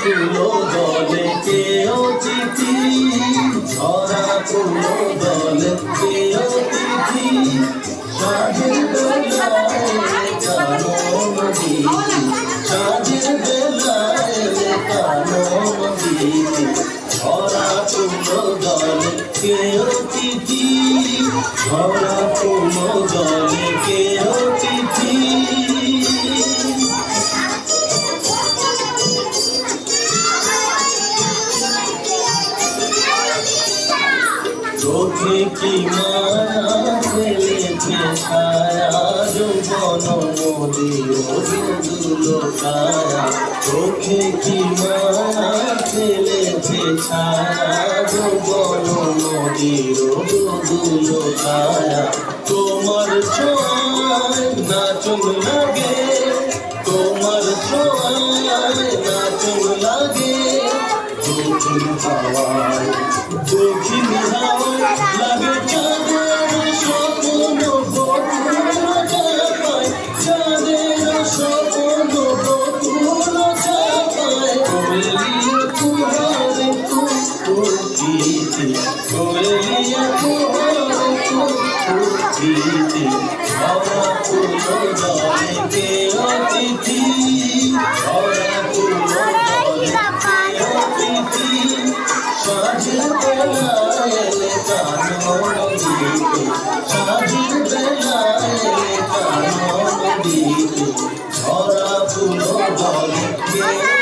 কুলো দলে কেও চিঠি ঝরা কুলো দলে কেও চিঠি। সাজে বেলায় কানো নদী সাজে বেলায় কানো নদী ঝরা কুলো দলে কেও চিঠি ঝরা কুলো দলে চোখে কি মায়া ফেলেছে ছায়া? যৌবন মোদির দুলো ছায়া। চোখে কি মায়া ফেলেছে ছায়া? যৌবন মোদির দুলো ছায়া। তোমার ছোঁয়ায় নাচন লাগে হাওয়ায় দক্ষিণ হাওয়ায় লাগে চাঁদের স্বপ্ন চাঁদের স্বপ্ন বকুল ভরা